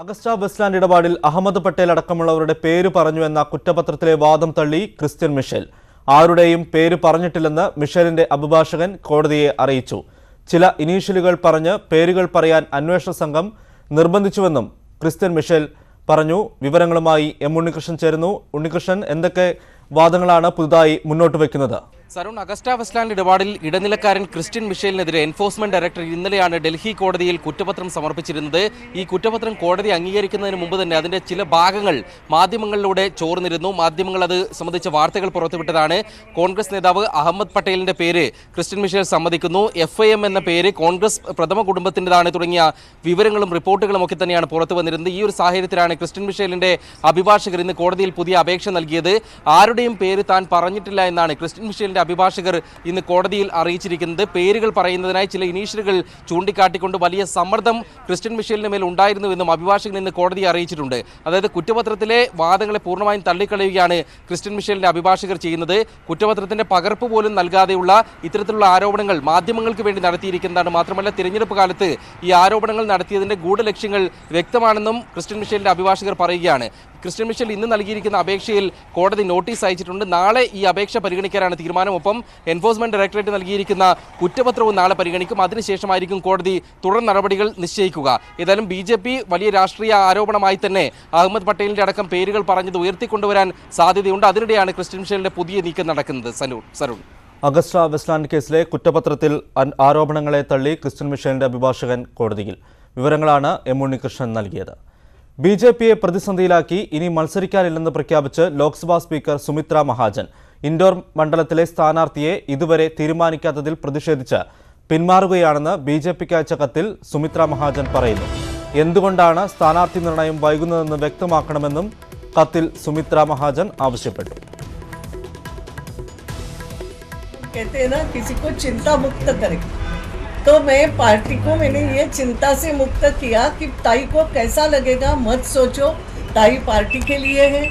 Agusta Westland ഇടപാടിൽ അഹമ്മദ് പട്ടേൽ അടക്കമുള്ളവരുടെ പേര് പറഞ്ഞു എന്ന കുറ്റപത്രത്തിലെ വാദം തള്ളി ക്രിസ്ത്യൻ മിഷേൽ. ആരുടെയും പേര് പറഞ്ഞിട്ടില്ലെന്ന് മിഷേലിന്റെ അഭിഭാഷകൻ കോടതിയെ അറിയിച്ചു. ചില ഇനീഷ്യലുകൾ പറഞ്ഞ് പേരുകൾ പറയാൻ അന്വേഷണ സംഘം നിർബന്ധിച്ചുവെന്നും ക്രിസ്ത്യൻ മിഷേൽ പറഞ്ഞു. വിവരങ്ങളുമായി എം ഉണ്ണികൃഷ്ണൻ ചേരുന്നു. ഉണ്ണികൃഷ്ണൻ എന്തൊക്കെ വാദങ്ങളാണ് പുതുതായി മുന്നോട്ട് വയ്ക്കുന്നത്? സരുൺ അഗസ്റ്റ വെസ്റ്റ്ലാൻഡ് ഇടപാടിൽ ഇടനിലക്കാരൻ ക്രിസ്ത്യൻ മിഷേലിനെതിരെ എൻഫോഴ്സ്മെന്റ് ഡയറക്ടർ ഇന്നലെയാണ് ഡൽഹി കോടതിയിൽ കുറ്റപത്രം സമർപ്പിച്ചിരുന്നത്. ഈ കുറ്റപത്രം കോടതി അംഗീകരിക്കുന്നതിന് മുമ്പ് തന്നെ അതിന്റെ ചില ഭാഗങ്ങൾ മാധ്യമങ്ങളിലൂടെ ചോർന്നിരുന്നു. മാധ്യമങ്ങൾ അത് സംബന്ധിച്ച വാർത്തകൾ പുറത്തുവിട്ടതാണ്. കോൺഗ്രസ് നേതാവ് അഹമ്മദ് പട്ടേലിന്റെ പേര് ക്രിസ്ത്യൻ മിഷേൽ സമ്മതിക്കുന്നു. എഫ് എന്ന പേര് കോൺഗ്രസ് പ്രഥമ കുടുംബത്തിന്റെതാണ് തുടങ്ങിയ വിവരങ്ങളും റിപ്പോർട്ടുകളും ഒക്കെ തന്നെയാണ് പുറത്തു വന്നിരുന്നത്. ഈ ഒരു സാഹചര്യത്തിലാണ് ക്രിസ്ത്യൻ മിഷേലിന്റെ അഭിഭാഷകർ ഇന്ന് കോടതിയിൽ പുതിയ അപേക്ഷ നൽകിയത്. ആരുടെയും പേര് താൻ പറഞ്ഞിട്ടില്ല എന്നാണ് ക്രിസ്ത്യൻ മിഷേലിന്റെ അഭിഭാഷകർ ഇന്ന് കോടതിയിൽ അറിയിച്ചിരിക്കുന്നത്. പേരുകൾ പറയുന്നതിനായി ചില ഇനീഷ്യലുകൾ ചൂണ്ടിക്കാട്ടിക്കൊണ്ട് വലിയ സമ്മർദ്ദം ക്രിസ്ത്യൻ മിഷേലിന് മേൽ ഉണ്ടായിരുന്നുവെന്നും അഭിഭാഷകൻ ഇന്ന് കോടതിയെ അറിയിച്ചിട്ടുണ്ട്. അതായത് കുറ്റപത്രത്തിലെ വാദങ്ങളെ പൂർണമായും തള്ളിക്കളയുകയാണ് ക്രിസ്ത്യൻ മിഷേലിന്റെ അഭിഭാഷകർ ചെയ്യുന്നത്. കുറ്റപത്രത്തിന്റെ പകർപ്പ് പോലും നൽകാതെയുള്ള ഇത്തരത്തിലുള്ള ആരോപണങ്ങൾ മാധ്യമങ്ങൾക്ക് വേണ്ടി നടത്തിയിരിക്കുന്നതാണ്. മാത്രമല്ല തിരഞ്ഞെടുപ്പ് കാലത്ത് ഈ ആരോപണങ്ങൾ നടത്തിയതിന്റെ ഗൂഢലക്ഷ്യങ്ങൾ വ്യക്തമാണെന്നും ക്രിസ്ത്യൻ മിഷേലിന്റെ അഭിഭാഷകർ പറയുകയാണ്. ക്രിസ്ത്യൻ മിഷൽ ഇന്ന് നൽകിയിരിക്കുന്ന അപേക്ഷയിൽ കോടതി നോട്ടീസ് അയച്ചിട്ടുണ്ട്. നാളെ ഈ അപേക്ഷ പരിഗണിക്കാനാണ് തീരുമാനം. ഒപ്പം എൻഫോഴ്സ്മെന്റ് ഡയറക്ടറേറ്റ് നൽകിയിരിക്കുന്ന കുറ്റപത്രവും നാളെ പരിഗണിക്കും. അതിനുശേഷമായിരിക്കും കോടതി തുടർ നടപടികൾ നിശ്ചയിക്കുക. ഏതായാലും ബി വലിയ രാഷ്ട്രീയ ആരോപണമായി തന്നെ അഹമ്മദ് പട്ടേലിന്റെ അടക്കം പേരുകൾ പറഞ്ഞത് ഉയർത്തിക്കൊണ്ടുവരാൻ സാധ്യതയുണ്ട്. അതിനിടെയാണ് ക്രിസ്ത്യൻ മിഷേലിന്റെ പുതിയ നീക്കം നടക്കുന്നത്. സനൂർ സരുൺ. അഗസ്റ്റ വെസ്റ്റ്ലാൻഡ് കേസിലെ കുറ്റപത്രത്തിൽ ആരോപണങ്ങളെ തള്ളി ക്രിസ്ത്യൻ മിഷേലിന്റെ അഭിഭാഷകൻ കോടതിയിൽ. വിവരങ്ങളാണ് എം ഉണ്ണികൃഷ്ണൻ നൽകിയത്. ബി ജെ പിയെ പ്രതിസന്ധിയിലാക്കി ഇനി മത്സരിക്കാനില്ലെന്ന് പ്രഖ്യാപിച്ച് ലോക്സഭാ സ്പീക്കർ സുമിത്ര മഹാജൻ ഇൻഡോർ മണ്ഡലത്തിലെ സ്ഥാനാർത്ഥിയെ ഇതുവരെ തീരുമാനിക്കാത്തതിൽ പ്രതിഷേധിച്ച് പിന്മാറുകയാണെന്ന് ബി ജെ പിക്ക് അയച്ച കത്തിൽ സുമിത്ര മഹാജൻ പറയുന്നു എന്തുകൊണ്ടാണ് സ്ഥാനാർത്ഥി നിർണയം വൈകുന്നതെന്ന് വ്യക്തമാക്കണമെന്നും കത്തിൽ സുമിത്ര മഹാജൻ ആവശ്യപ്പെട്ടു कहते हैं ना किसी को चिंता मुक्त करे तो मैं पार्टी को मैंने ये चिंता से मुक्त किया कि ताई को कैसा लगेगा मत सोचो। ताई पार्टी के लिए है।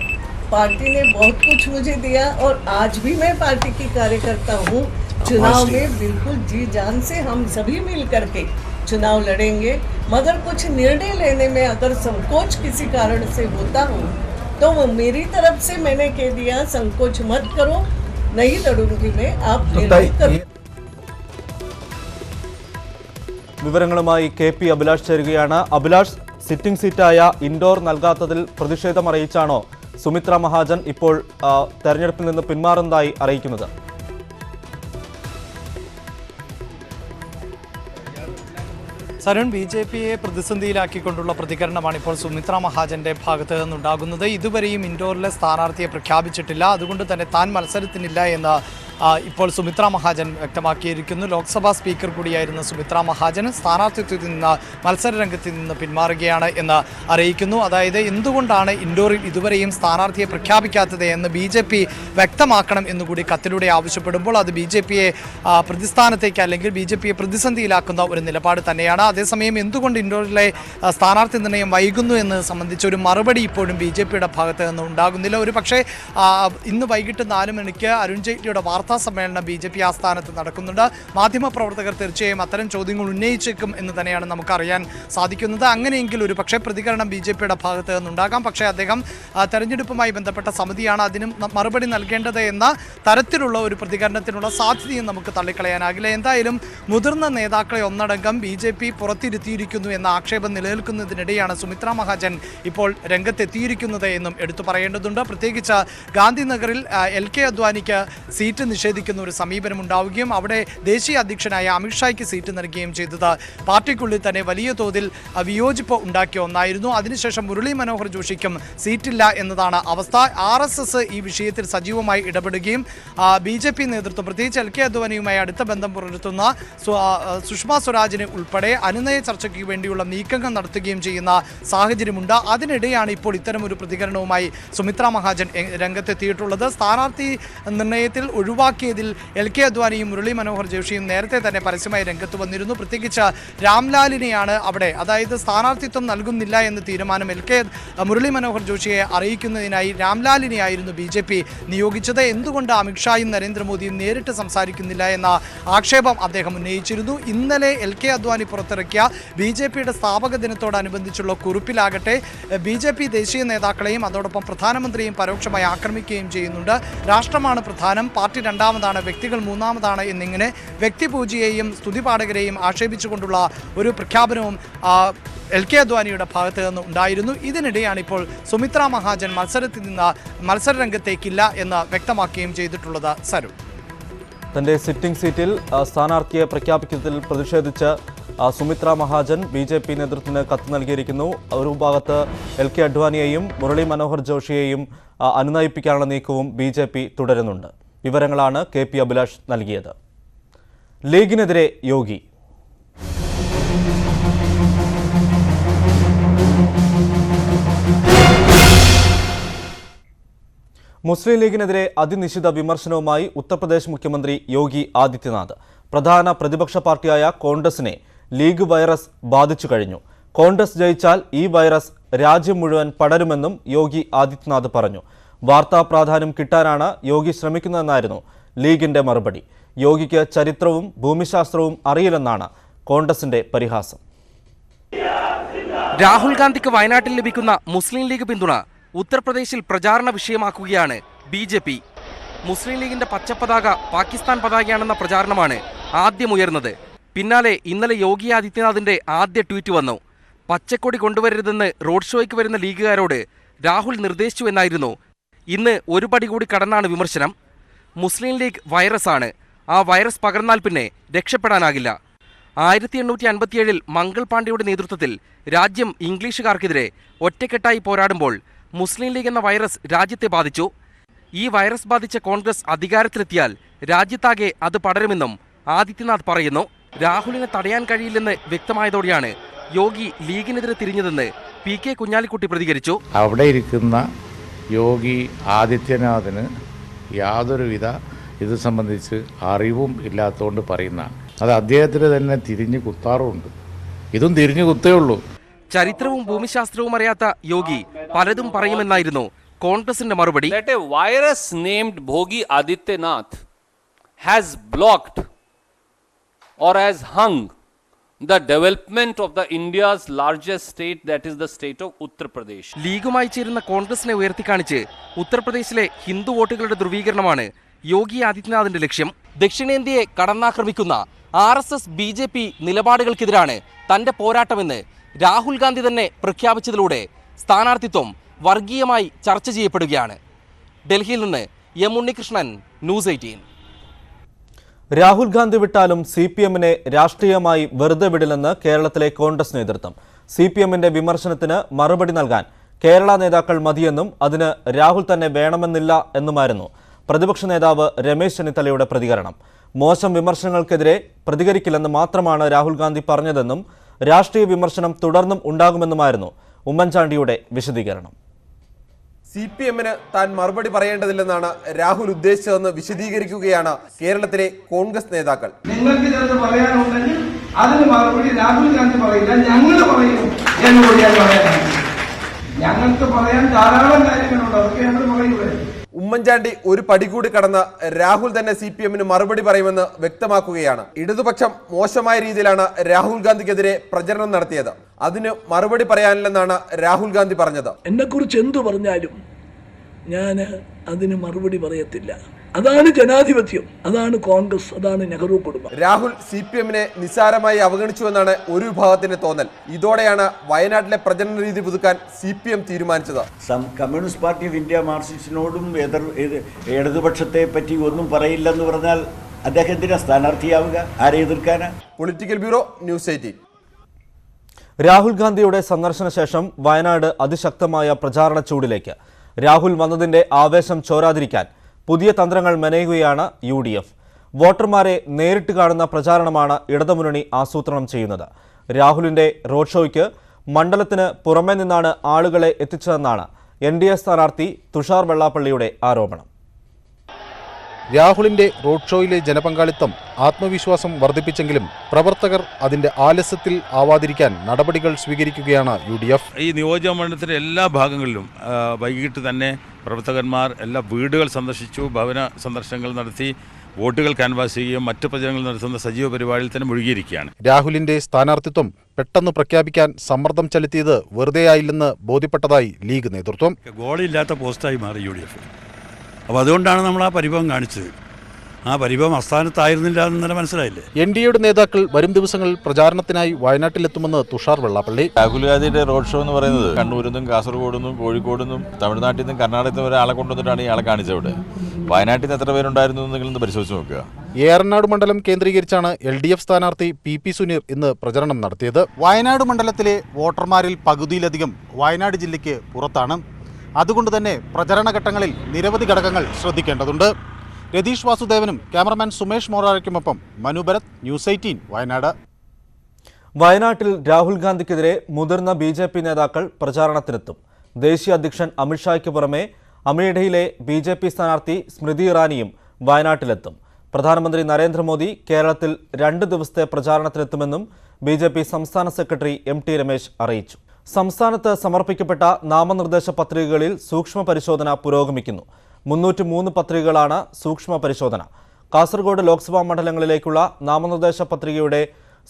पार्टी ने बहुत कुछ मुझे दिया और आज भी मैं पार्टी की कार्यकर्ता हूँ। चुनाव में बिल्कुल जी जान से हम सभी मिल करके चुनाव लड़ेंगे। मगर कुछ निर्णय लेने में अगर संकोच किसी कारण से होता हो तो वो मेरी तरफ़ से मैंने कह दिया संकोच मत करो। नहीं लड़ूँगी मैं आप निर्णय करो। വിവരങ്ങളുമായി കെ പി അഭിലാഷ് ചേരുകയാണ്. അഭിലാഷ് സിറ്റിംഗ് സീറ്റായ ഇൻഡോർ നൽകാത്തതിൽ പ്രതിഷേധം അറിയിച്ചാണോ സുമിത്ര മഹാജൻ ഇപ്പോൾ തെരഞ്ഞെടുപ്പിൽ നിന്ന് പിന്മാറുന്നതായി അറിയിക്കുന്നത്? സരുൺ ബി ജെ പിയെ പ്രതിസന്ധിയിലാക്കിക്കൊണ്ടുള്ള പ്രതികരണമാണ് ഇപ്പോൾ സുമിത്ര മഹാജന്റെ ഭാഗത്ത് നിന്നുണ്ടാകുന്നത്. ഇതുവരെയും ഇൻഡോറിലെ സ്ഥാനാർത്ഥിയെ പ്രഖ്യാപിച്ചിട്ടില്ല. അതുകൊണ്ട് തന്നെ താൻ മത്സരത്തിനില്ല എന്ന് ഇപ്പോൾ സുമിത്ര മഹാജൻ വ്യക്തമാക്കിയിരിക്കുന്നു. ലോക്സഭാ സ്പീക്കർ കൂടിയായിരുന്ന സുമിത്ര മഹാജൻ സ്ഥാനാർത്ഥിത്വത്തിൽ നിന്ന് മത്സര രംഗത്ത് നിന്ന് പിന്മാറുകയാണ് എന്ന് അറിയിക്കുന്നു. അതായത് എന്തുകൊണ്ടാണ് ഇൻഡോറിൽ ഇതുവരെയും സ്ഥാനാർത്ഥിയെ പ്രഖ്യാപിക്കാത്തത് എന്ന് ബി ജെ പി വ്യക്തമാക്കണം എന്നുകൂടി കത്തിലൂടെ ആവശ്യപ്പെടുമ്പോൾ അത് ബി ജെ പിയെ പ്രതിസ്ഥാനത്തേക്ക് അല്ലെങ്കിൽ ബി ജെ പിയെ പ്രതിസന്ധിയിലാക്കുന്ന ഒരു നിലപാട് തന്നെയാണ്. അതേസമയം എന്തുകൊണ്ട് ഇൻഡോറിലെ സ്ഥാനാർത്ഥി നിർണയം വൈകുന്നു എന്ന് സംബന്ധിച്ച ഒരു മറുപടി ഇപ്പോഴും ബി ജെ പിയുടെ ഭാഗത്ത് നിന്ന് ഉണ്ടാകുന്നില്ല. ഒരു പക്ഷേ ഇന്ന് വൈകിട്ട് നാല് മണിക്ക് അരുൺ ജെയ്റ്റ്ലിയുടെ വാർത്താ സമ്മേളനം ബി ജെ പി ആസ്ഥാനത്ത് നടക്കുന്നുണ്ട്. മാധ്യമപ്രവർത്തകർ തീർച്ചയായും അത്തരം ചോദ്യങ്ങൾ ഉന്നയിച്ചേക്കും എന്ന് തന്നെയാണ് നമുക്കറിയാൻ സാധിക്കുന്നത്. അങ്ങനെയെങ്കിൽ ഒരു പക്ഷേ പ്രതികരണം ബി ജെ പിയുടെ ഭാഗത്ത് നിന്നുണ്ടാകാം. പക്ഷേ അദ്ദേഹം തെരഞ്ഞെടുപ്പുമായി ബന്ധപ്പെട്ട സമിതിയാണ് അതിനും മറുപടി നൽകേണ്ടത് എന്ന തരത്തിലുള്ള ഒരു പ്രതികരണത്തിനുള്ള സാധ്യതയും നമുക്ക് തള്ളിക്കളയാനാകില്ല. എന്തായാലും മുതിർന്ന നേതാക്കളെ ഒന്നടങ്കം ബി ജെ പി പുറത്തിരുത്തിയിരിക്കുന്നു എന്ന ആക്ഷേപം നിലനിൽക്കുന്നതിനിടെയാണ് സുമിത്ര മഹാജൻ ഇപ്പോൾ രംഗത്തെത്തിയിരിക്കുന്നത് എന്നും എടുത്തു പറയേണ്ടതുണ്ട്. പ്രത്യേകിച്ച് ഗാന്ധിനഗറിൽ എൽ കെ അദ്വാനിക്ക് സീറ്റ് നിഷേധിക്കുന്ന ഒരു സമീപനം ഉണ്ടാവുകയും അവിടെ ദേശീയ അധ്യക്ഷനായ അമിത്ഷായ്ക്ക് സീറ്റ് നൽകുകയും ചെയ്തത് പാർട്ടിക്കുള്ളിൽ തന്നെ വലിയ തോതിൽ വിയോജിപ്പ് ഉണ്ടാക്കിയ ഒന്നായിരുന്നു. അതിനുശേഷം മുരളി മനോഹർ ജോഷിക്കും സീറ്റില്ല എന്നതാണ് അവസ്ഥ. ആർ ഈ വിഷയത്തിൽ സജീവമായി ഇടപെടുകയും ബി ജെ പി നേതൃത്വം പ്രത്യേകിച്ച് എൽ കെ അദ്വാനിയുമായി അടുത്ത ബന്ധം പുലർത്തുന്ന സുഷമ സ്വരാജിനെ ഉൾപ്പെടെ അനുനയ ചർച്ചയ്ക്ക് വേണ്ടിയുള്ള നീക്കങ്ങൾ നടത്തുകയും ചെയ്യുന്ന സാഹചര്യമുണ്ട്. അതിനിടെയാണ് ഇപ്പോൾ ഇത്തരം ഒരു പ്രതികരണവുമായി സുമിത്ര മഹാജൻ രംഗത്തെത്തിയിട്ടുള്ളത്. സ്ഥാനാർത്ഥി നിർണയത്തിൽ ഒഴിവാ ഒഴിവാക്കിയതിൽ എൽ കെ അദ്വാനിയും മുരളി മനോഹർ ജോഷിയും നേരത്തെ തന്നെ പരസ്യമായി രംഗത്ത് വന്നിരുന്നു. പ്രത്യേകിച്ച് രാംലാലിനെയാണ് അവിടെ അതായത് സ്ഥാനാർത്ഥിത്വം നൽകുന്നില്ല എന്ന് തീരുമാനം എൽ കെ മുരളി മനോഹർ ജോഷിയെ അറിയിക്കുന്നതിനായി രാംലാലിനെയായിരുന്നു ബി ജെ പി നിയോഗിച്ചത്. എന്തുകൊണ്ട് അമിത്ഷായും നരേന്ദ്രമോദിയും നേരിട്ട് സംസാരിക്കുന്നില്ല എന്ന ആക്ഷേപം അദ്ദേഹം ഉന്നയിച്ചിരുന്നു. ഇന്നലെ എൽ കെ അദ്വാനി പുറത്തിറക്കിയ ബി ജെ പിയുടെ സ്ഥാപക ദിനത്തോടനുബന്ധിച്ചുള്ള കുറിപ്പിലാകട്ടെ ബി ജെ പി ദേശീയ നേതാക്കളെയും അതോടൊപ്പം പ്രധാനമന്ത്രിയെയും പരോക്ഷമായി ആക്രമിക്കുകയും ചെയ്യുന്നുണ്ട്. രാഷ്ട്രമാണ് പ്രധാനം പാർട്ടി രണ്ടാമതാണ് വ്യക്തികൾ മൂന്നാമതാണ് എന്നിങ്ങനെ വ്യക്തിപൂജയെയും സ്തുതിപാഠകരെയും ആക്ഷേപിച്ചുകൊണ്ടുള്ള ഒരു പ്രഖ്യാപനവും എൽ കെ അദ്വാനിയുടെ ഭാഗത്ത് നിന്ന് ഉണ്ടായിരുന്നു. ഇതിനിടെയാണ് ഇപ്പോൾ സുമിത്ര മഹാജൻ മത്സരത്തിൽ നിന്ന് മത്സരരംഗത്തേക്കില്ല എന്ന് വ്യക്തമാക്കുകയും ചെയ്തിട്ടുള്ളത് സരു. തന്റെ സിറ്റിംഗ് സീറ്റിൽ സ്ഥാനാർത്ഥിയെ പ്രഖ്യാപിക്കുന്നതിൽ പ്രതിഷേധിച്ച് Sumitra Mahajan B J P നേതൃത്വത്തിന് കത്ത് നൽകിയിരിക്കുന്നു. ഒരു ഭാഗത്ത് എൽ കെ അഡ്വാനിയെയും മുരളി മനോഹർ ജോഷിയെയും അനുനയിപ്പിക്കാനുള്ള നീക്കവും ബി തുടരുന്നുണ്ട്. വിവരങ്ങളാണ് കെ പി അഭിലാഷ് നൽകിയത്. ലീഗിനെതിരെ യോഗി. മുസ്ലിം ലീഗിനെതിരെ അതിനിശ്ചിത വിമർശനവുമായി ഉത്തർപ്രദേശ് മുഖ്യമന്ത്രി യോഗി ആദിത്യനാഥ്. പ്രധാന പ്രതിപക്ഷ പാർട്ടിയായ കോൺഗ്രസിനെ ലീഗ് വൈറസ് ബാധിച്ചു കഴിഞ്ഞു. കോൺഗ്രസ് ജയിച്ചാൽ ഈ വൈറസ് രാജ്യം മുഴുവൻ പടരുമെന്നും യോഗി ആദിത്യനാഥ് പറഞ്ഞു. വാർത്താ പ്രാധാന്യം കിട്ടാനാണ് യോഗി ശ്രമിക്കുന്നതെന്നായിരുന്നു ലീഗിന്റെ മറുപടി. യോഗിക്ക് ചരിത്രവും ഭൂമിശാസ്ത്രവും അറിയില്ലെന്നാണ് കോൺഗ്രസിന്റെ പരിഹാസം. രാഹുൽ ഗാന്ധിക്ക് വയനാട്ടിൽ ലഭിക്കുന്ന മുസ്ലിം ലീഗ് പിന്തുണ ഉത്തർപ്രദേശിൽ പ്രചാരണ വിഷയമാക്കുകയാണ് ബി ജെ പി. മുസ്ലിം ലീഗിന്റെ പച്ചപ്പതാക പാകിസ്ഥാൻ പതാകയാണെന്ന പ്രചാരണമാണ് ആദ്യമുയർന്നത് പിന്നാലെ ഇന്നലെ യോഗി ആദിത്യനാഥിന്റെ ആദ്യ ട്വീറ്റ് വന്നു. പച്ചക്കൊടി കൊണ്ടുവരരുതെന്ന് റോഡ് ഷോയ്ക്ക് വരുന്ന ലീഗുകാരോട് രാഹുൽ നിർദ്ദേശിച്ചു എന്നായിരുന്നു ഇന്ന് ഒരു പടി കൂടി കടന്നാണ് വിമർശനം. മുസ്ലിം ലീഗ് വൈറസാണ് ആ വൈറസ് പകർന്നാൽ പിന്നെ രക്ഷപ്പെടാനാകില്ല. ആയിരത്തി എണ്ണൂറ്റി അൻപത്തിയേഴിൽ മംഗൾ പാണ്ഡെയുടെ നേതൃത്വത്തിൽ രാജ്യം ഇംഗ്ലീഷുകാർക്കെതിരെ ഒറ്റക്കെട്ടായി പോരാടുമ്പോൾ മുസ്ലിം ലീഗ് എന്ന വൈറസ് രാജ്യത്തെ ബാധിച്ചു. ഈ വൈറസ് ബാധിച്ച കോൺഗ്രസ് അധികാരത്തിലെത്തിയാൽ രാജ്യത്താകെ അത് പടരുമെന്നും ആദിത്യനാഥ് പറയുന്നു. രാഹുലിനെ തടയാൻ കഴിയില്ലെന്ന് വ്യക്തമായതോടെയാണ് യോഗി ലീഗിനെതിരെ തിരിഞ്ഞതെന്ന് പി കെ കുഞ്ഞാലിക്കുട്ടി പ്രതികരിച്ചു. അവിടെ ഇരിക്കുന്ന യോഗി ആദിത്യനാഥിന് യാതൊരുവിധ ഇത് സംബന്ധിച്ച് അറിവും ഇല്ലാത്തതുകൊണ്ട് പറയുന്നതാണ് അത് അദ്ദേഹത്തിന് തന്നെ തിരിഞ്ഞു കുത്താറുമുണ്ട്. ഇതും തിരിഞ്ഞു കുത്തേ ഉള്ളൂ. ചരിത്രവും ഭൂമിശാസ്ത്രവും അറിയാത്ത യോഗി പലതും പറയുമെന്നായിരുന്നു കോൺഗ്രസിന്റെ മറുപടി. Virus a Yogi Adityanath has blocked or has or has development of the India's largest state that is the state of Pradesh. ലീഗുമായി ചേരുന്ന കോൺഗ്രസിനെ ഉയർത്തിക്കാണിച്ച് ഉത്തർപ്രദേശിലെ ഹിന്ദു വോട്ടുകളുടെ ധ്രുവീകരണമാണ് യോഗി ആദിത്യനാഥിന്റെ ലക്ഷ്യം. ദക്ഷിണേന്ത്യയെ കടന്നാക്രമിക്കുന്ന R S S B J P നിലപാടുകൾക്കെതിരാണ് തന്റെ പോരാട്ടമെന്ന് രാഹുൽ ഗാന്ധി തന്നെ പ്രഖ്യാപിച്ചതിലൂടെ സ്ഥാനാർത്ഥിത്വം വർഗീയമായി ചർച്ച ചെയ്യപ്പെടുകയാണ്. ഡൽഹിയിൽ നിന്ന് M Unnikrishnan news eighteen. Rahul Gandhi വിട്ടാലും സി പി എമ്മിനെ രാഷ്ട്രീയമായി വെറുതെ വിടില്ലെന്ന് കേരളത്തിലെ കോൺഗ്രസ് നേതൃത്വം. സി പി എമ്മിന്റെ വിമർശനത്തിന് മറുപടി നൽകാൻ കേരള നേതാക്കൾ മതിയെന്നും അതിന് രാഹുൽ തന്നെ വേണമെന്നില്ല എന്നുമായിരുന്നു പ്രതിപക്ഷ നേതാവ് രമേശ് ചെന്നിത്തലയുടെ പ്രതികരണം. മോശം വിമർശനങ്ങൾക്കെതിരെ പ്രതികരിക്കില്ലെന്ന് മാത്രമാണ് രാഹുൽ ഗാന്ധി പറഞ്ഞതെന്നും രാഷ്ട്രീയ വിമർശനം തുടർന്നും ഉണ്ടാകുമെന്നുമായിരുന്നു ഉമ്മൻചാണ്ടിയുടെ വിശദീകരണം. സി പി എമ്മിന് താൻ മറുപടി പറയേണ്ടതില്ലെന്നാണ് രാഹുൽ ഉദ്ദേശിച്ചതെന്ന് വിശദീകരിക്കുകയാണ് കേരളത്തിലെ കോൺഗ്രസ് നേതാക്കൾ. നിങ്ങൾക്ക് ചിലത് പറയാനുണ്ടെങ്കിൽ അതിന് മറുപടി രാഹുൽ ഗാന്ധി പറയില്ല ഞങ്ങൾ പറയും എന്നുകൂടി ഞാൻ പറയാനാണ് ഞങ്ങൾക്ക് പറയാൻ ധാരാളം കാര്യങ്ങളുണ്ട് അതൊക്കെ ഞങ്ങൾ പറയൂലേ ഉമ്മൻചാണ്ടി ഒരു പടി കൂടി കടന്ന് രാഹുൽ തന്നെ സി പി എമ്മിന് മറുപടി പറയുമെന്ന് വ്യക്തമാക്കുകയാണ്. ഇടതുപക്ഷം മോശമായ രീതിയിലാണ് രാഹുൽ ഗാന്ധിക്കെതിരെ പ്രചരണം നടത്തിയത്. അതിന് മറുപടി പറയാനില്ലെന്നാണ് രാഹുൽ ഗാന്ധി പറഞ്ഞത്. എന്നെക്കുറിച്ച് എന്തു പറഞ്ഞാലും ഞാൻ അതിന് മറുപടി പറയത്തില്ല. അതാണ് ജനാധിപത്യം. അതാണ് കോൺഗ്രസ്. അതാണ് നെഹ്റു കുടുംബം. രാഹുൽ സി പി എമ്മിനെ നിസ്സാരമായി അവഗണിച്ചുവെന്നാണ് ഒരു വിഭാഗത്തിന്റെ തോന്നൽ. ഇതോടെയാണ് വയനാട്ടിലെ പ്രചരണ രീതി പുതുക്കാൻ സി പി എം തീരുമാനിച്ചത്. സം കമ്മ്യൂണിസ്റ്റ് പാർട്ടി ഓഫ് ഇന്ത്യ മാർക്സിസ്റ്റിനോടും എതിർ ഇടതുപക്ഷത്തെ പറ്റി ഒന്നും പറയില്ലെന്ന് പറഞ്ഞാൽ അദ്ദേഹം എന്തിനാ സ്ഥാനാർത്ഥിയാവുക? ആരെ എതിർക്കാനാ? Political bureau news eighteen. Rahul ഗാന്ധിയുടെ സന്ദർശന ശേഷം വയനാട് അതിശക്തമായ പ്രചാരണ ചൂടിലേക്ക്. രാഹുൽ വന്നതിന്റെ ആവേശം ചോരാതിരിക്കാൻ പുതിയ തന്ത്രങ്ങൾ മെനയുകയാണ് യു ഡി എഫ്. വോട്ടർമാരെ നേരിട്ട് കാണുന്ന പ്രചാരണമാണ് ഇടതുമുന്നണി ആസൂത്രണം ചെയ്യുന്നത്. രാഹുലിന്റെ റോഡ് ഷോയ്ക്ക് മണ്ഡലത്തിന് പുറമെ നിന്നാണ് ആളുകളെ എത്തിച്ചതെന്നാണ് എൻ ഡി എ സ്ഥാനാർത്ഥി തുഷാർ വെള്ളാപ്പള്ളിയുടെ ആരോപണം. രാഹുലിന്റെ റോഡ് ഷോയിലെ ജനപങ്കാളിത്തം ആത്മവിശ്വാസം വർദ്ധിപ്പിച്ചെങ്കിലും പ്രവർത്തകർ അതിന്റെ ആലസ്യത്തിൽ ആവാതിരിക്കാൻ നടപടികൾ സ്വീകരിക്കുകയാണ് യു ഡി എഫ്. ഈ നിയോജക മണ്ഡലത്തിലെ എല്ലാ ഭാഗങ്ങളിലും വൈകിട്ട് തന്നെ പ്രവർത്തകന്മാർ എല്ലാ വീടുകൾ സന്ദർശിച്ചു ഭവന സന്ദർശനങ്ങൾ നടത്തി വോട്ടുകൾ കാൻവാസ് ചെയ്യുകയും മറ്റു പ്രചരണങ്ങൾ നടത്തുന്ന സജീവ പരിപാടിയിൽ തന്നെ മുഴുകിയിരിക്കുകയാണ്. രാഹുലിന്റെ സ്ഥാനാർത്ഥിത്വം പെട്ടെന്ന് പ്രഖ്യാപിക്കാൻ സമ്മർദ്ദം ചെലുത്തിയത് വെറുതെയായില്ലെന്ന് ബോധ്യപ്പെട്ടതായി ലീഗ് നേതൃത്വം. ഗോളില്ലാത്ത പോസ്റ്റായി മാറി യു ഡി എഫ്. അപ്പോൾ അതുകൊണ്ടാണ് നമ്മൾ ആ പരിഭവം കാണിച്ചത്. ആ പരിഭവം അസ്ഥാനത്തായിരുന്നില്ല എന്ന് തന്നെ മനസ്സിലായില്ലേ? എൻ ഡി എയുടെ നേതാക്കൾ വരും ദിവസങ്ങളിൽ പ്രചാരണത്തിനായി വയനാട്ടിലെത്തുമെന്ന് തുഷാർ വെള്ളാപ്പള്ളി. രാഹുൽ ഗാന്ധിയുടെ റോഡ് ഷോ എന്ന് പറയുന്നത് കണ്ണൂരിൽ നിന്നും കാസർഗോഡ് നിന്നും കോഴിക്കോട് നിന്നും തമിഴ്നാട്ടിൽ നിന്നും കർണാടകത്തിൽ നിന്നും ഒരാളെ കൊണ്ടുവന്നിട്ടാണ് ഇയാളെ കാണിച്ചത് അവിടെ. വയനാട്ടിൽ നിന്ന് എത്ര പേരുണ്ടായിരുന്നു എന്നെങ്കിലും പരിശോധിച്ച് നോക്കുക. ഏറനാട് മണ്ഡലം കേന്ദ്രീകരിച്ചാണ് എൽ ഡി എഫ് സ്ഥാനാർത്ഥി പി പി സുനീർ ഇന്ന് പ്രചരണം നടത്തിയത്. വയനാട് മണ്ഡലത്തിലെ വോട്ടർമാരിൽ പകുതിയിലധികം വയനാട് ജില്ലയ്ക്ക് പുറത്താണ്. അതുകൊണ്ട് തന്നെ പ്രചരണ ഘട്ടങ്ങളിൽ നിരവധി ഘടകങ്ങൾ ശ്രദ്ധിക്കേണ്ടതുണ്ട്. രതീഷ് വാസുദേവനും ക്യാമറമാൻ സുമേഷ് മോറാരയ്ക്കുമൊപ്പം മനു ഭരത് ന്യൂസ് എയ്റ്റീൻ വയനാട്. വയനാട്ടിൽ രാഹുൽ ഗാന്ധിക്കെതിരെ മുതിർന്ന ബി ജെ പി നേതാക്കൾ പ്രചാരണത്തിനെത്തും. ദേശീയ അധ്യക്ഷൻ അമിത്ഷായ്ക്ക് പുറമെ അമേഠയിലെ ബി ജെ പി സ്ഥാനാർത്ഥി സ്മൃതി ഇറാനിയും വയനാട്ടിലെത്തും. പ്രധാനമന്ത്രി നരേന്ദ്രമോദി കേരളത്തിൽ രണ്ട് ദിവസത്തെ പ്രചാരണത്തിനെത്തുമെന്നും ബി ജെ പി സംസ്ഥാന സെക്രട്ടറി എം ടി രമേശ് അറിയിച്ചു. സംസ്ഥാനത്ത് സമർപ്പിക്കപ്പെട്ട നാമനിർദ്ദേശ പത്രികകളിൽ സൂക്ഷ്മ പരിശോധന പുരോഗമിക്കുന്നു. മുന്നൂറ്റി മൂന്ന് പത്രികകളാണ് സൂക്ഷ്മ പരിശോധന കാസർഗോഡ് ലോക്സഭാ മണ്ഡലങ്ങളിലേക്കുള്ള നാമനിർദ്ദേശ പത്രികയുടെ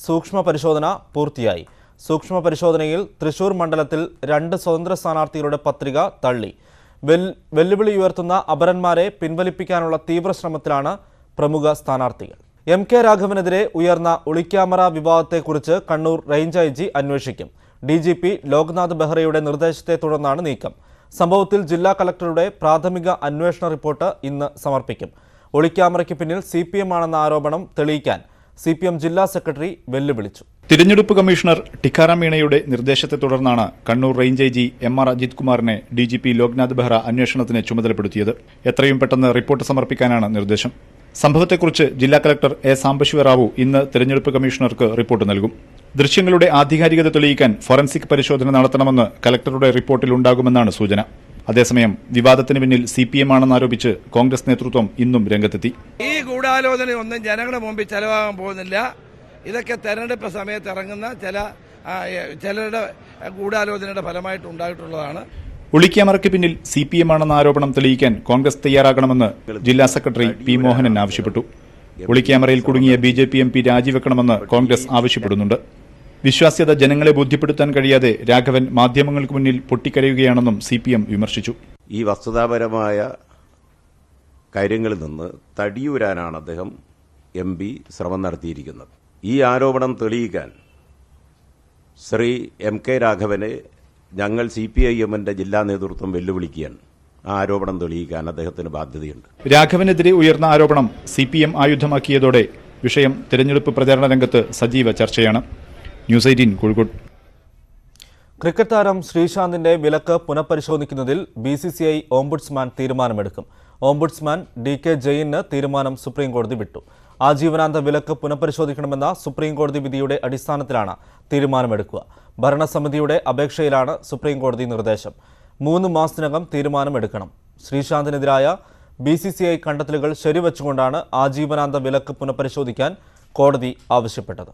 സൂക്ഷ്മ പരിശോധന പൂർത്തിയായി. സൂക്ഷ്മ പരിശോധനയിൽ തൃശൂർ മണ്ഡലത്തിൽ രണ്ട് സ്വതന്ത്ര സ്ഥാനാർത്ഥികളുടെ പത്രിക തള്ളി. വെല്ലുവിളി ഉയർത്തുന്ന അപരന്മാരെ പിൻവലിപ്പിക്കാനുള്ള തീവ്ര ശ്രമത്തിലാണ് പ്രമുഖ സ്ഥാനാർത്ഥികൾ. എം കെ രാഘവനെതിരെ ഉയർന്ന ഒളിക്യാമറ വിവാദത്തെക്കുറിച്ച് കണ്ണൂർ റേഞ്ച് ഐ ജി അന്വേഷിക്കും. ഡി ജി പി ലോക്നാഥ് ബെഹ്റയുടെ നിർദ്ദേശത്തെ തുടർന്നാണ് നീക്കം. സംഭവത്തിൽ ജില്ലാ കലക്ടറുടെ പ്രാഥമിക അന്വേഷണ റിപ്പോർട്ട് ഇന്ന് സമർപ്പിക്കും. ഒളിക്യാമറയ്ക്ക് പിന്നിൽ സി പി എം ആണെന്ന ആരോപണം തെളിയിക്കാൻ സി പി എം ജില്ലാ സെക്രട്ടറി വെല്ലുവിളിച്ചു. തിരഞ്ഞെടുപ്പ് കമ്മീഷണർ ടിക്കാറാം മീണയുടെ നിർദ്ദേശത്തെ തുടർന്നാണ് Kannur range I G M R Ajith കുമാറിനെ D G P Loknath Behra അന്വേഷണത്തിന് ചുമതലപ്പെടുത്തിയത്. എത്രയും പെട്ടെന്ന് റിപ്പോർട്ട് സമർപ്പിക്കാനാണ് നിർദ്ദേശം. സംഭവത്തെക്കുറിച്ച് ജില്ലാ കലക്ടർ എ സാംബശിവ റാവു ഇന്ന് തിരഞ്ഞെടുപ്പ് കമ്മീഷണർക്ക് റിപ്പോർട്ട് നൽകും. ദൃശ്യങ്ങളുടെ ആധികാരികത തെളിയിക്കാൻ ഫോറൻസിക് പരിശോധന നടത്തണമെന്ന് കലക്ടറുടെ റിപ്പോർട്ടിൽ ഉണ്ടാകുമെന്നാണ് സൂചന. അതേസമയം വിവാദത്തിന് പിന്നിൽ സി പി എം ആണെന്നാരോപിച്ച് കോൺഗ്രസ് നേതൃത്വം ഇന്നും രംഗത്തെത്തി. ഈ ഗൂഢാലോചനയൊന്നും ജനങ്ങളുടെ മുമ്പിൽ ചെലവാകാൻ പോകുന്നില്ല. ഇതൊക്കെ തെരഞ്ഞെടുപ്പ് സമയത്ത് ഇറങ്ങുന്ന ചില ചിലരുടെ ഗൂഢാലോചനയുടെ ഫലമായിട്ട് ഉണ്ടായിട്ടുള്ളതാണ്. ഒളിക്യാമറയ്ക്ക് പിന്നിൽ സി പി എം ആണെന്ന ആരോപണം തെളിയിക്കാൻ കോൺഗ്രസ് തയ്യാറാകണമെന്ന് ജില്ലാ സെക്രട്ടറി പി മോഹനൻ ആവശ്യപ്പെട്ടു. ഒളിക്യാമറയിൽ കുടുങ്ങിയ B J P M P രാജിവെക്കണമെന്ന് Congress ആവശ്യപ്പെടുന്നുണ്ട്. വിശ്വാസ്യത ജനങ്ങളെ ബോധ്യപ്പെടുത്താൻ കഴിയാതെ രാഘവൻ മാധ്യമങ്ങൾക്ക് മുന്നിൽ പൊട്ടിക്കരയുകയാണെന്നും സി പി എം വിമർശിച്ചു. ഈ വസ്തുതാപരമായ കാര്യങ്ങളിൽ നിന്ന് തടിയൂരാനാണ് അദ്ദേഹം എം പി ശ്രമം നടത്തിയിരിക്കുന്നത്. ഈ ആരോപണം തെളിയിക്കാൻ ശ്രീ എം കെ രാഘവനെ ഞങ്ങൾ സി പി ഐ എമ്മിന്റെ ജില്ലാ നേതൃത്വം വെല്ലുവിളിക്കുകയാണ്. ആ ആരോപണം തെളിയിക്കാൻ അദ്ദേഹത്തിന് ബാധ്യതയുണ്ട്. രാഘവനെതിരെ ഉയർന്ന ആരോപണം സി പി എം ആയുധമാക്കിയതോടെ വിഷയം തെരഞ്ഞെടുപ്പ് പ്രചാരണ രംഗത്ത് സജീവ ചർച്ചയാണ്. News eighteen Kozhikode. ക്രിക്കറ്റ് താരം ശ്രീശാന്തിന്റെ വിലക്ക് പുനഃപരിശോധിക്കുന്നതിൽ B C C I ombudsman തീരുമാനമെടുക്കും. ഓംബുഡ്സ്മാൻ ഡി കെ ജെയിന് തീരുമാനം സുപ്രീംകോടതി വിട്ടു. ആജീവനാന്ത വിലക്ക് പുനഃപരിശോധിക്കണമെന്ന സുപ്രീംകോടതി വിധിയുടെ അടിസ്ഥാനത്തിലാണ് തീരുമാനമെടുക്കുക. ഭരണസമിതിയുടെ അപേക്ഷയിലാണ് സുപ്രീംകോടതി നിർദ്ദേശം. മൂന്ന് മാസത്തിനകം തീരുമാനമെടുക്കണം. ശ്രീശാന്തിനെതിരായ ബി സി സി ഐ കണ്ടെത്തലുകൾ ശരിവച്ചുകൊണ്ടാണ് ആജീവനാന്ത വിലക്ക് പുനഃപരിശോധിക്കാൻ കോടതി ആവശ്യപ്പെട്ടത്.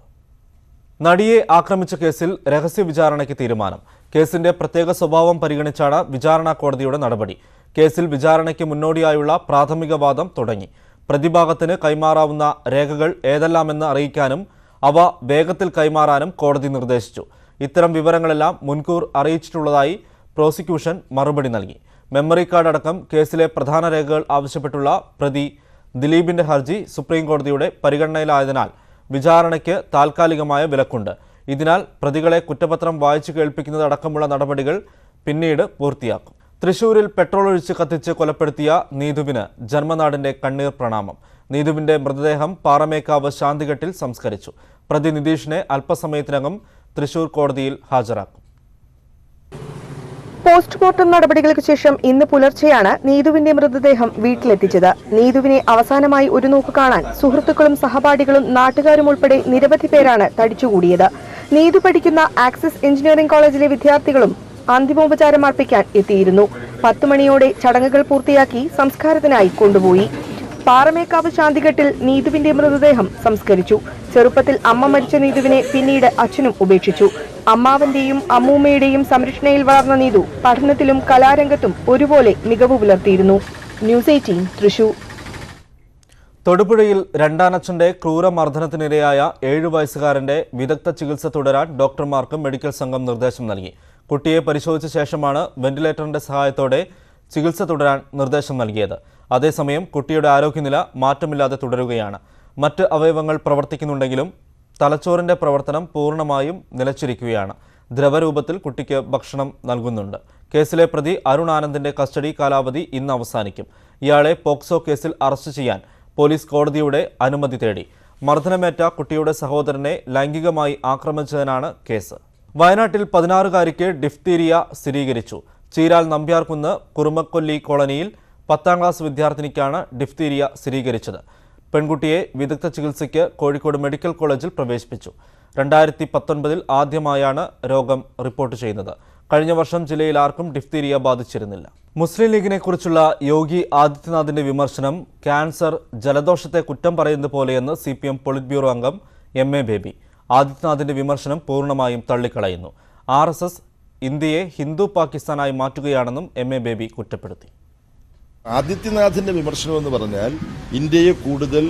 നടിയെ ആക്രമിച്ച കേസിൽ രഹസ്യ വിചാരണയ്ക്ക് തീരുമാനം. കേസിന്റെ പ്രത്യേക സ്വഭാവം പരിഗണിച്ചാണ് വിചാരണ കോടതിയുടെ നടപടി. കേസിൽ വിചാരണയ്ക്ക് മുന്നോടിയായുള്ള പ്രാഥമിക വാദം തുടങ്ങി. പ്രതിഭാഗത്തിന് കൈമാറാവുന്ന രേഖകൾ ഏതെല്ലാമെന്ന് അറിയിക്കാനും അവ വേഗത്തിൽ കൈമാറാനും കോടതി നിർദ്ദേശിച്ചു. ഇത്തരം വിവരങ്ങളെല്ലാം മുൻകൂർ അറിയിച്ചിട്ടുള്ളതായി പ്രോസിക്യൂഷൻ മറുപടി നൽകി. മെമ്മറി കാർഡ് അടക്കം കേസിലെ പ്രധാന രേഖകൾ ആവശ്യപ്പെട്ടുള്ള പ്രതി ദിലീപിന്റെ ഹർജി സുപ്രീംകോടതിയുടെ പരിഗണനയിലായതിനാൽ വിചാരണയ്ക്ക് താൽക്കാലികമായ വിലക്കുണ്ട്. ഇതിനാൽ പ്രതികളെ കുറ്റപത്രം വായിച്ചു കേൾപ്പിക്കുന്നത് അടക്കമുള്ള നടപടികൾ പിന്നീട് പൂർത്തിയാക്കും. തൃശൂരിൽ പെട്രോൾ ഒഴിച്ച് കത്തിച്ച് കൊലപ്പെടുത്തിയ നീതുവിന് ജന്മനാടിന്റെ കണ്ണീർ പ്രണാമം. നീതുവിന്റെ മൃതദേഹം പാറമേക്കാവ് ശാന്തിഘട്ടിൽ സംസ്കരിച്ചു. പ്രതി നിതീഷിനെ അല്പസമയത്തിനകം തൃശൂർ കോടതിയിൽ ഹാജരാക്കും. പോസ്റ്റ്മോർട്ടം നടപടികൾക്ക് ശേഷം ഇന്ന് പുലർച്ചെയാണ് നീതുവിന്റെ മൃതദേഹം വീട്ടിലെത്തിച്ചത്. നീതുവിനെ അവസാനമായി ഒരു നോക്ക് കാണാൻ സുഹൃത്തുക്കളും സഹപാഠികളും നാട്ടുകാരും ഉൾപ്പെടെ നിരവധി പേരാണ് തടിച്ചുകൂടിയത്. നീതു പഠിക്കുന്ന ആക്സിസ് എഞ്ചിനീയറിംഗ് കോളേജിലെ വിദ്യാർത്ഥികളും അന്തിമോപചാരം അർപ്പിക്കാൻ എത്തിയിരുന്നു. പത്തുമണിയോടെ ചടങ്ങുകൾ പൂർത്തിയാക്കി സംസ്കാരത്തിനായി കൊണ്ടുപോയി. പാറമേക്കാവ് ശാന്തിഘട്ടിൽ നീതുവിന്റെ മൃതദേഹം സംസ്കരിച്ചു. ചെറുപ്പത്തിൽ അമ്മ മരിച്ച നീതുവിനെ പിന്നീട് അച്ഛനും ഉപേക്ഷിച്ചു. അമ്മാവന്റെയും അമ്മൂമ്മയുടെയും സംരക്ഷണയിൽ വളർന്ന നീതു പഠനത്തിലും കലാരംഗത്തും ഒരുപോലെ മികവ് പുലർത്തിയിരുന്നു. News eighteen Thrissur. തൊടുപുഴയിൽ രണ്ടാനച്ഛന്റെ ക്രൂരമർദ്ദനത്തിനിരയായ ഏഴു വയസ്സുകാരന്റെ വിദഗ്ധ ചികിത്സ തുടരാൻ ഡോക്ടർമാർക്ക് മെഡിക്കൽ സംഘം നിർദ്ദേശം നൽകി. കുട്ടിയെ പരിശോധിച്ച ശേഷമാണ് വെന്റിലേറ്ററിന്റെ സഹായത്തോടെ ചികിത്സ തുടരാൻ നിർദ്ദേശം നൽകിയത്. അതേസമയം കുട്ടിയുടെ ആരോഗ്യനില മാറ്റമില്ലാതെ തുടരുകയാണ്. മറ്റ് അവയവങ്ങൾ പ്രവർത്തിക്കുന്നുണ്ടെങ്കിലും തലച്ചോറിന്റെ പ്രവർത്തനം പൂർണമായും നിലച്ചിരിക്കുകയാണ്. ദ്രവരൂപത്തിൽ കുട്ടിക്ക് ഭക്ഷണം നൽകുന്നുണ്ട്. കേസിലെ പ്രതി അരുൺ ആനന്ദിന്റെ കസ്റ്റഡി കാലാവധി ഇന്ന് അവസാനിക്കും. ഇയാളെ പോക്സോ കേസിൽ അറസ്റ്റ് ചെയ്യാൻ പോലീസ് കോടതിയുടെ അനുമതി തേടി. മർദ്ദനമേറ്റ കുട്ടിയുടെ സഹോദരനെ ലൈംഗികമായി ആക്രമിച്ചതിനാണ് കേസ്. വയനാട്ടിൽ പതിനാറുകാരിക്ക് ഡിഫ്തീരിയ സ്ഥിരീകരിച്ചു. ചീരാൽ നമ്പ്യാർകുന്ന് കുറുമക്കൊല്ലി കോളനിയിൽ പത്താം ക്ലാസ് വിദ്യാർത്ഥിനിക്കാണ് ഡിഫ്തീരിയ സ്ഥിരീകരിച്ചത്. പെൺകുട്ടിയെ വിദഗ്ധ ചികിത്സയ്ക്ക് കോഴിക്കോട് മെഡിക്കൽ കോളേജിൽ പ്രവേശിപ്പിച്ചു. രണ്ടായിരത്തി പത്തൊൻപതിൽ ആദ്യമായാണ് രോഗം റിപ്പോർട്ട് ചെയ്യുന്നത്. കഴിഞ്ഞ വർഷം ജില്ലയിൽ ആർക്കും ഡിഫ്തീരിയ ബാധിച്ചിരുന്നില്ല. മുസ്ലിം ലീഗിനെക്കുറിച്ചുള്ള യോഗി ആദിത്യനാഥിന്റെ വിമർശനം ക്യാൻസർ ജലദോഷത്തെ കുറ്റം പറയുന്നത് പോലെയെന്ന് C P M polit bureau അംഗം എം എ ബേബി. ആദിത്യനാഥിന്റെ വിമർശനം പൂർണമായും തള്ളിക്കളയുന്നു. ആർ ഇന്ത്യയെ ഹിന്ദു പാകിസ്ഥാനായി മാറ്റുകയാണെന്നും എം എ ബേബി കുറ്റപ്പെടുത്തി. ആദിത്യനാഥിന്റെ വിമർശനം എന്ന് പറഞ്ഞാൽ ഇന്ത്യയെ കൂടുതൽ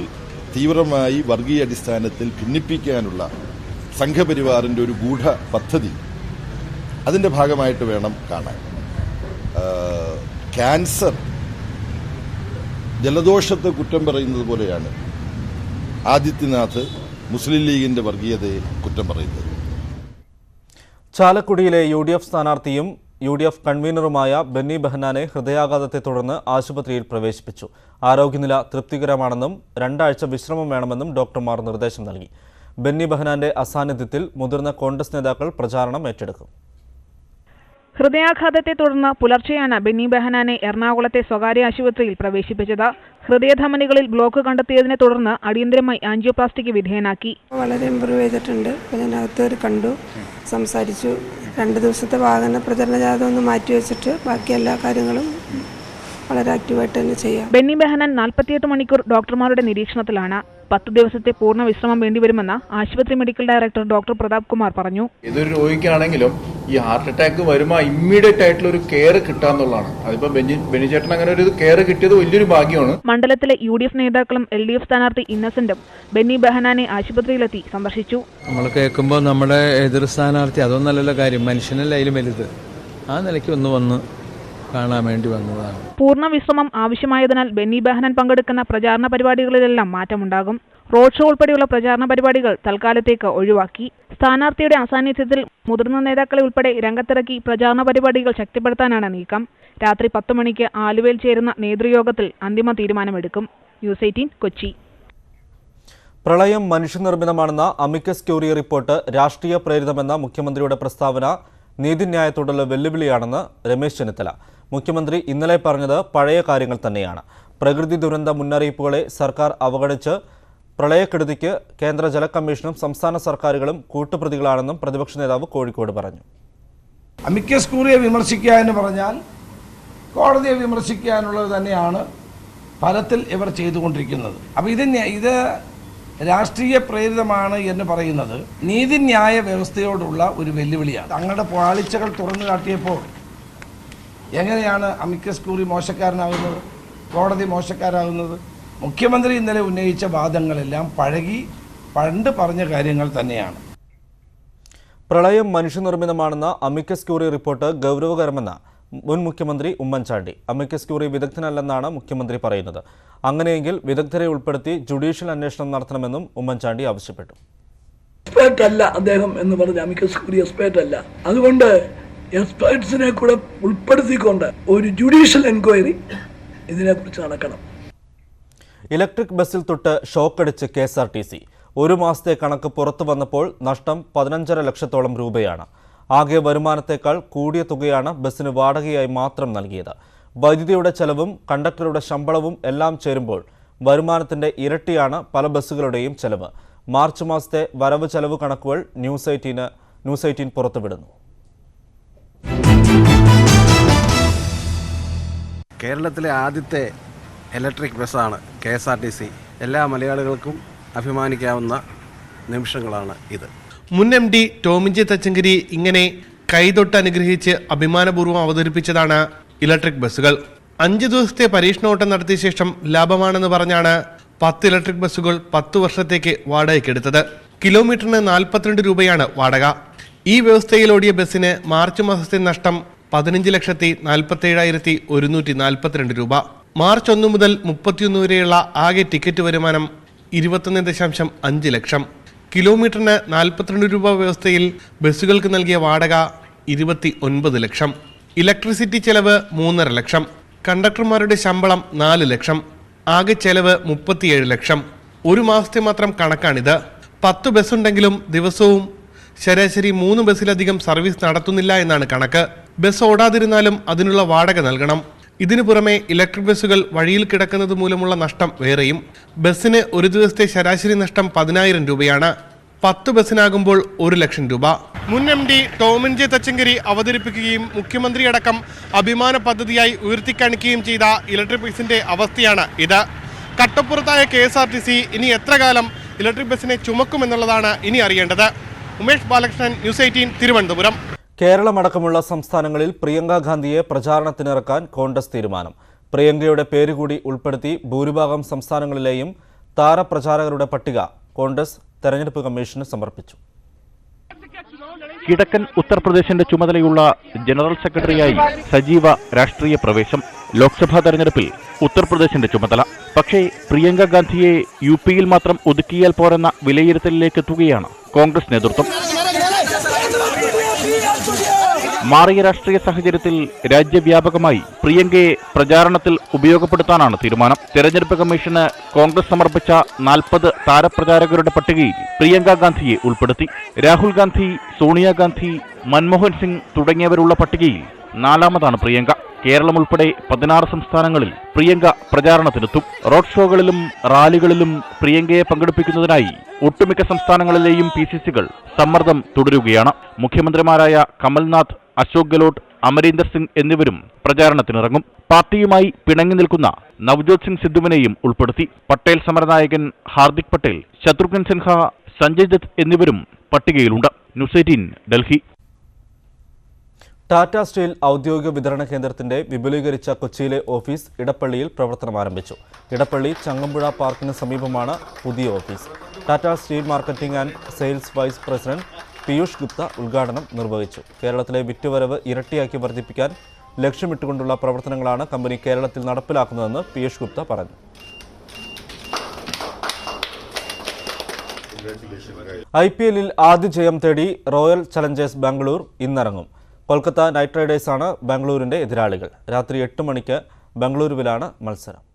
തീവ്രമായി വർഗീയ അടിസ്ഥാനത്തിൽ ഭിന്നിപ്പിക്കാനുള്ള സംഘപരിവാറിന്റെ ഒരു ഗൂഢ പദ്ധതി. അതിന്റെ ഭാഗമായിട്ട് വേണം കാണാൻ. ക്യാൻസർ ജലദോഷത്തെ കുറ്റം പറയുന്നത് പോലെയാണ് ആദിത്യനാഥ് മുസ്ലിം ലീഗിന്റെ വർഗീയതയെ കുറ്റം പറയുന്നത്. ചാലക്കുടിയിലെ യു ഡി എഫ് സ്ഥാനാർത്ഥിയും യു ഡി എഫ് കൺവീനറുമായ ബെന്നി ബെഹനാനെ ഹൃദയാഘാതത്തെ തുടർന്ന് ആശുപത്രിയിൽ പ്രവേശിപ്പിച്ചു. ആരോഗ്യനില തൃപ്തികരമാണെന്നും രണ്ടാഴ്ച വിശ്രമം വേണമെന്നും ഡോക്ടർമാർ നിർദ്ദേശം നൽകി. ബെന്നി ബെഹനാന്റെ അസാന്നിധ്യത്തിൽ മുതിർന്ന കോൺഗ്രസ് നേതാക്കൾ പ്രചാരണം ഏറ്റെടുക്കും. ഹൃദയാഘാതത്തെ തുടർന്ന് പുലർച്ചെയാണ് ബെന്നി ബെഹനാനെ എറണാകുളത്തെ സ്വകാര്യ ആശുപത്രിയിൽ പ്രവേശിപ്പിച്ചത്. ഹൃദയധമനികളിൽ ബ്ലോക്ക് കണ്ടെത്തിയതിനെ തുടർന്ന് അടിയന്തരമായി ആൻജിയോപ്ലാസ്റ്റിക്ക് വിധേയനാക്കി. വളരെ ഇമ്പ്രൂവ് ചെയ്തിട്ടുണ്ട്. ഞാൻ കണ്ടു സംസാരിച്ചു. രണ്ട് ദിവസത്തെ വാഹന പ്രചരണ ജാഥ ഒന്ന് മാറ്റി വെച്ചിട്ട് ബാക്കി എല്ലാ കാര്യങ്ങളും വളരെ ആക്റ്റീവായിട്ട് തന്നെ ചെയ്യാം. ബെന്നി ബെഹനാൻ നാൽപ്പത്തിയെട്ട് മണിക്കൂർ ഡോക്ടർമാരുടെ നിരീക്ഷണത്തിലാണ് പത്ത് ദിവസത്തെ പൂർണ വിശ്രമം വേണ്ടിവരുമെന്ന് ആശുപത്രി medical director doctor Pratap Kumar പറഞ്ഞു. ഏതൊരു രോഗിക്കാണെങ്കിലും ഈ ഹാർട്ട് അറ്റാക്ക് വരുമ്പോൾ ഇമ്മീഡിയറ്റ് ആയിട്ടുള്ള ഒരു കെയർ കിട്ടാന്നുള്ളതാണ്. അതിപ്പോ ബെനിചേട്ടൻ അങ്ങനെ ഒരു കെയർ കിട്ടിയത് വലിയൊരു ഭാഗ്യമാണ്. മണ്ഡലത്തിലെ യു ഡി എഫ് നേതാക്കളും എൽ ഡി എഫ് സ്ഥാനാർത്ഥി ഇന്നസെന്റും ബെന്നി ബെഹനാനെ ആശുപത്രിയിലെത്തി സന്ദർശിച്ചു. നമ്മൾ കേൾക്കുമ്പോൾ നമ്മുടെ എതിർ സ്ഥാനാർത്ഥി അതൊന്നല്ലല്ലോ കാര്യം. മനുഷ്യനല്ല അതിലും വലുത്? ആ നിലയ്ക്ക് ഒന്ന് വന്ന് കാണാൻ വേണ്ടി വന്നതാണ്. പൂർണ വിശ്രമം ആവശ്യമായതിനാൽ ബെന്നി ബെഹനൻ പങ്കെടുക്കുന്ന പ്രചാരണ പരിപാടികളിലെല്ലാം മാറ്റമുണ്ടാകും. റോഡ് ഷോ ഉൾപ്പെടെയുള്ള പ്രചാരണ പരിപാടികൾ തൽക്കാലത്തേക്ക് ഒഴിവാക്കി. സ്ഥാനാർത്ഥിയുടെ അസാന്നിധ്യത്തിൽ മുതിർന്ന നേതാക്കളെ ഉൾപ്പെടെ രംഗത്തിറക്കി പ്രചാരണ പരിപാടികൾ ശക്തിപ്പെടുത്താനാണ് നീക്കം. രാത്രി പത്ത് മണിക്ക് ആലുവയിൽ ചേരുന്ന നേതൃയോഗത്തിൽ അന്തിമ തീരുമാനമെടുക്കും. News eighteen Kochi. പ്രളയം മനുഷ്യനിർമ്മിതമാണെന്ന അമിക്കസ് ക്യൂറി റിപ്പോർട്ട് രാഷ്ട്രീയ പ്രേരിതമെന്ന മുഖ്യമന്ത്രിയുടെ പ്രസ്താവന നീതിന്യായത്തോടുള്ള വെല്ലുവിളിയാണെന്ന് രമേശ് ചെന്നിത്തല. മുഖ്യമന്ത്രി ഇന്നലെ പറഞ്ഞത് പഴയ കാര്യങ്ങൾ തന്നെയാണ്. പ്രകൃതി ദുരന്ത മുന്നറിയിപ്പുകളെ സർക്കാർ അവഗണിച്ച് പ്രളയക്കെടുതിക്ക് കേന്ദ്ര ജല കമ്മീഷനും സംസ്ഥാന സർക്കാരുകളും കൂട്ടുപ്രതികളാണെന്നും പ്രതിപക്ഷ നേതാവ് കോഴിക്കോട് പറഞ്ഞു. അമിക്കസ് കൂറിയെ വിമർശിക്കുക എന്ന് പറഞ്ഞാൽ കോടതിയെ വിമർശിക്കാനുള്ളത് തന്നെയാണ് ഫലത്തിൽ ഇവർ ചെയ്തുകൊണ്ടിരിക്കുന്നത്. അപ്പോൾ ഇത് ഇത് രാഷ്ട്രീയ പ്രേരിതമാണ് എന്ന് പറയുന്നത് നീതിന്യായ വ്യവസ്ഥയോടുള്ള ഒരു വെല്ലുവിളിയാണ്. തങ്ങളുടെ പാളിച്ചകൾ തുറന്നു കാട്ടിയപ്പോൾ എങ്ങനെയാണ് അമിക്കസ് കൂറി മോശക്കാരനാകുന്നത്? കോടതി മോശക്കാരാകുന്നത്? മുഖ്യമന്ത്രി ഇന്നലെ ഉന്നയിച്ച വാദങ്ങളെല്ലാം പഴകി പണ്ട് പറഞ്ഞ കാര്യങ്ങൾ തന്നെയാണ്. പ്രളയം മനുഷ്യനിർമ്മിതമാണെന്ന അമിക്കസ് ക്യൂറി റിപ്പോർട്ട് ഗൗരവകരമെന്ന മുൻ മുഖ്യമന്ത്രി ഉമ്മൻചാണ്ടി അമിക്കസ് ക്യൂറി വിദഗ്ധനല്ലെന്നാണ് മുഖ്യമന്ത്രി പറയുന്നത്. അങ്ങനെയെങ്കിൽ വിദഗ്ധരെ ഉൾപ്പെടുത്തി ജുഡീഷ്യൽ അന്വേഷണം നടത്തണമെന്നും ഉമ്മൻചാണ്ടി ആവശ്യപ്പെട്ടു. എക്സ്പേർട്ട് അല്ല അദ്ദേഹം എന്ന് പറഞ്ഞ അമിക്കസ് ക്യൂറി എക്സ്പേർട്ട് അല്ല. അതുകൊണ്ട് എക്സ്പേർട്സിനെ കൂടെ ഉൾപ്പെടുത്തിക്കൊണ്ട് ഒരു ജുഡീഷ്യൽ എൻക്വയറി ഇതിനെക്കുറിച്ച് നടക്കണം. ഇലക്ട്രിക് ബസ്സിൽ തൊട്ട് ഷോക്കടിച്ച് K S R T C. ഒരു മാസത്തെ കണക്ക് പുറത്തു വന്നപ്പോൾ നഷ്ടം പതിനഞ്ചര ലക്ഷത്തോളം രൂപയാണ്. ആകെ വരുമാനത്തേക്കാൾ കൂടിയ തുകയാണ് ബസ്സിന് വാടകയായി മാത്രം നൽകിയത്. വൈദ്യുതിയുടെ ചെലവും കണ്ടക്ടറുടെ ശമ്പളവും എല്ലാം ചേരുമ്പോൾ വരുമാനത്തിന്റെ ഇരട്ടിയാണ് പല ബസ്സുകളുടെയും ചെലവ്. മാർച്ച് മാസത്തെ വരവ് ചെലവ് കണക്കുകൾ ന്യൂസ് എയ്റ്റീന് ന്യൂസ് എയ്റ്റീൻ പുറത്തുവിടുന്നു. കേരളത്തിലെ ആദ്യത്തെ ഇലക്ട്രിക് ബസ്സാണ് K S R T C. എല്ലാ മലയാളികൾക്കും അഭിമാനിക്കാവുന്ന നിമിഷങ്ങളാണ് ഇത്. മുൻ എം ഡി ടോമിഞ്ചി തച്ചങ്കരി ഇങ്ങനെ കൈതൊട്ട് അനുഗ്രഹിച്ച് അഭിമാനപൂർവം അവതരിപ്പിച്ചതാണ് ഇലക്ട്രിക് ബസ്സുകൾ. അഞ്ച് ദിവസത്തെ പരീക്ഷണോട്ടം നടത്തിയ ശേഷം ലാഭമാണെന്ന് പറഞ്ഞാണ് പത്ത് ഇലക്ട്രിക് ബസ്സുകൾ പത്ത് വർഷത്തേക്ക് വാടകയ്ക്കെടുത്തത്. കിലോമീറ്ററിന് നാൽപ്പത്തിരണ്ട് രൂപയാണ് വാടക. ഈ വ്യവസ്ഥയിൽ ഓടിയ ബസ്സിന് മാർച്ച് മാസത്തെ നഷ്ടം പതിനഞ്ച് ലക്ഷത്തി നാൽപ്പത്തേഴായിരത്തി ഒരുന്നൂറ്റി നാൽപ്പത്തിരണ്ട് രൂപ. മാർച്ച് ഒന്ന് മുതൽ മുപ്പത്തിയൊന്ന് വരെയുള്ള ആകെ ടിക്കറ്റ് വരുമാനം ഇരുപത്തൊന്ന് ദശാംശം അഞ്ച് ലക്ഷം. കിലോമീറ്ററിന് നാൽപ്പത്തിരണ്ട് രൂപ വ്യവസ്ഥയിൽ ബസ്സുകൾക്ക് നൽകിയ വാടക ഇരുപത്തി ഒൻപത് ലക്ഷം. ഇലക്ട്രിസിറ്റി ചെലവ് മൂന്നര ലക്ഷം. കണ്ടക്ടർമാരുടെ ശമ്പളം നാല് ലക്ഷം. ആകെ ചെലവ് മുപ്പത്തിയേഴ് ലക്ഷം. ഒരു മാസത്തെ മാത്രം കണക്കാണിത്. പത്ത് ബസ്സുണ്ടെങ്കിലും ദിവസവും ശരാശരി മൂന്ന് ബസ്സിലധികം സർവീസ് നടത്തുന്നില്ല എന്നാണ് കണക്ക്. ബസ് ഓടാതിരുന്നാലും അതിനുള്ള വാടക നൽകണം. ഇതിനു പുറമെ ഇലക്ട്രിക് ബസ്സുകൾ വഴിയിൽ കിടക്കുന്നത് മൂലമുള്ള നഷ്ടം വേറെയും. ബസ്സിന് ഒരു ദിവസത്തെ ശരാശരി നഷ്ടം പതിനായിരം രൂപയാണ്. പത്ത് ബസ്സിനാകുമ്പോൾ ഒരു ലക്ഷം രൂപ. മുൻ M D Tomin J Thachankary അവതരിപ്പിക്കുകയും മുഖ്യമന്ത്രി അടക്കം അഭിമാന പദ്ധതിയായി ഉയർത്തിക്കാണിക്കുകയും ചെയ്ത ഇലക്ട്രിക് ബസിന്റെ അവസ്ഥയാണ് ഇത്. കട്ടപ്പുറത്തായ കെ ഇനി എത്ര കാലം ഇലക്ട്രിക് ബസ്സിനെ ചുമക്കുമെന്നുള്ളതാണ് ഇനി അറിയേണ്ടത്. Umesh Balakrishnan news eighteen Thiruvananthapuram. കേരളമടക്കമുള്ള സംസ്ഥാനങ്ങളിൽ പ്രിയങ്ക ഗാന്ധിയെ പ്രചാരണത്തിനിറക്കാൻ കോൺഗ്രസ് തീരുമാനം. പ്രിയങ്കയുടെ പേരുകൂടി ഉൾപ്പെടുത്തി ഭൂരിഭാഗം സംസ്ഥാനങ്ങളിലെയും താരപ്രചാരകരുടെ പട്ടിക കോൺഗ്രസ് തെരഞ്ഞെടുപ്പ് കമ്മീഷന് സമർപ്പിച്ചു. കിഴക്കൻ ഉത്തർപ്രദേശിന്റെ ചുമതലയുള്ള ജനറൽ സെക്രട്ടറിയായി സജീവ രാഷ്ട്രീയ പ്രവേശം ലോക്സഭാ തെരഞ്ഞെടുപ്പിൽ ഉത്തർപ്രദേശിന്റെ ചുമതല. പക്ഷേ പ്രിയങ്ക ഗാന്ധിയെ യു പിയിൽ മാത്രം ഒതുക്കിയാൽ പോരെന്ന വിലയിരുത്തലിലേക്ക് എത്തുകയാണ് കോൺഗ്രസ് നേതൃത്വം. മാറിയ രാഷ്ട്രീയ സാഹചര്യത്തിൽ രാജ്യവ്യാപകമായി പ്രിയങ്കയെ പ്രചാരണത്തിൽ ഉപയോഗപ്പെടുത്താനാണ് തീരുമാനം. തെരഞ്ഞെടുപ്പ് കമ്മീഷന് കോൺഗ്രസ് സമർപ്പിച്ച നാൽപ്പത് താരപ്രചാരകരുടെ പട്ടികയിൽ പ്രിയങ്ക ഗാന്ധിയെ ഉൾപ്പെടുത്തി. രാഹുൽ ഗാന്ധി സോണിയാഗാന്ധി മൻമോഹൻ സിംഗ് തുടങ്ങിയവരുള്ള പട്ടികയിൽ നാലാമതാണ് പ്രിയങ്ക. കേരളം ഉൾപ്പെടെ പതിനാറ് സംസ്ഥാനങ്ങളിൽ പ്രിയങ്ക പ്രചാരണത്തിനെത്തും. റോഡ് ഷോകളിലും റാലികളിലും പ്രിയങ്കയെ പങ്കെടുപ്പിക്കുന്നതിനായി ഒട്ടുമിക്ക സംസ്ഥാനങ്ങളിലെയും പി സി സികൾ സമ്മർദ്ദം തുടരുകയാണ്. മുഖ്യമന്ത്രിമാരായ കമൽനാഥ് അശോക് ഗെലോട്ട് അമരീന്ദർ സിംഗ് എന്നിവരും പ്രചാരണത്തിനിറങ്ങും. പാർട്ടിയുമായി പിണങ്ങി നിൽക്കുന്ന നവ്ജോത് സിംഗ് സിദ്ധുവിനെയും ഉൾപ്പെടുത്തി. പട്ടേൽ സമരനായകൻ ഹാർദിക് പട്ടേൽ ശത്രുഘ്നൻ സിൻഹ സഞ്ജയ് ദത്ത് എന്നിവരും പട്ടികയിലുണ്ട്. News eighteen Delhi. Tata steel ഔദ്യോഗിക വിതരണ കേന്ദ്രത്തിന്റെ വിപുലീകരിച്ച കൊച്ചിയിലെ ഓഫീസ് ഇടപ്പള്ളിയിൽ പ്രവർത്തനം ആരംഭിച്ചു. ഇടപ്പള്ളി ചങ്ങമ്പുഴ പാർക്കിന് സമീപമാണ് പുതിയ office. Tata steel marketing and sales vice president Piyush Gupta ഉദ്ഘാടനം നിർവഹിച്ചു. കേരളത്തിലെ വിറ്റുവരവ് ഇരട്ടിയാക്കി വർദ്ധിപ്പിക്കാൻ ലക്ഷ്യമിട്ടുകൊണ്ടുള്ള പ്രവർത്തനങ്ങളാണ് കമ്പനി കേരളത്തിൽ നടപ്പിലാക്കുന്നതെന്ന് പീയൂഷ് ഗുപ്ത പറഞ്ഞു. ഐ പി എല്ലിൽ ആദ്യ ജയം തേടി റോയൽ ചലഞ്ചേഴ്സ് ബാംഗ്ലൂർ ഇന്നിറങ്ങും. കൊൽക്കത്ത നൈറ്റ് റൈഡേഴ്സാണ് ബംഗളൂരിന്റെ എതിരാളികൾ. രാത്രി എട്ട് മണിക്ക് ബംഗളൂരുവിലാണ് മത്സരം.